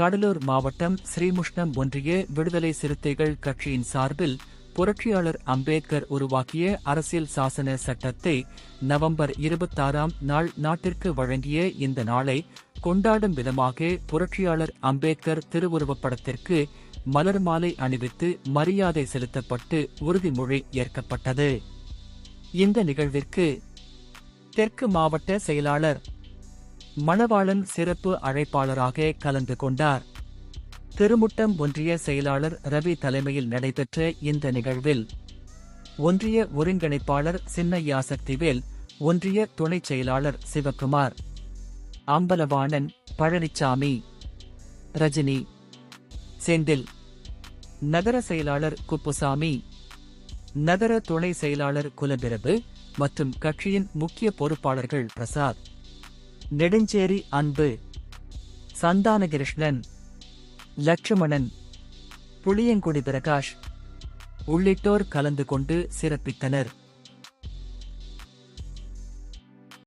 கடலூர் மாவட்டம் ஸ்ரீமுஷ்ணம் ஒன்றிய விடுதலை சிறுத்தைகள் கட்சியின் சார்பில் புரட்சியாளர் அம்பேத்கர் உருவாக்கிய அரசியல் சாசன சட்டத்தை நவம்பர் இருபத்தாறாம் நாள் நாட்டிற்கு வழங்கிய இந்த நாளை கொண்டாடும் விதமாக புரட்சியாளர் அம்பேத்கர் திருவுருவப்படத்திற்கு மலர் மாலை அணிவித்து மரியாதை செலுத்தப்பட்டு உறுதிமொழி ஏற்கப்பட்டது. இந்த நிகழ்விற்கு தெற்கு மாவட்ட செயலாளர் மணவாளன் சிறப்பு அழைப்பாளராக கலந்து கொண்டார். திருமுட்டம் ஒன்றிய செயலாளர் ரவி தலைமையில் நடைபெற்ற இந்த நிகழ்வில் ஒன்றிய ஒருங்கிணைப்பாளர் சின்னையா சக்திவேல் ஒன்றிய துணைச் செயலாளர் சிவகுமார் அம்பலவாணன் பழனிச்சாமி ரஜினி செந்தில் நகர செயலாளர் குப்புசாமி நகர துணை செயலாளர் குலபிரபு மற்றும் கட்சியின் முக்கிய பொறுப்பாளர்கள் பிரசாத். நெடுஞ்சேரி அன்பு. சந்தானகிருஷ்ணன் லட்சுமணன் புளியங்குடி பிரகாஷ் உள்ளிட்டோர் கலந்து கொண்டு சிறப்பித்தனர்.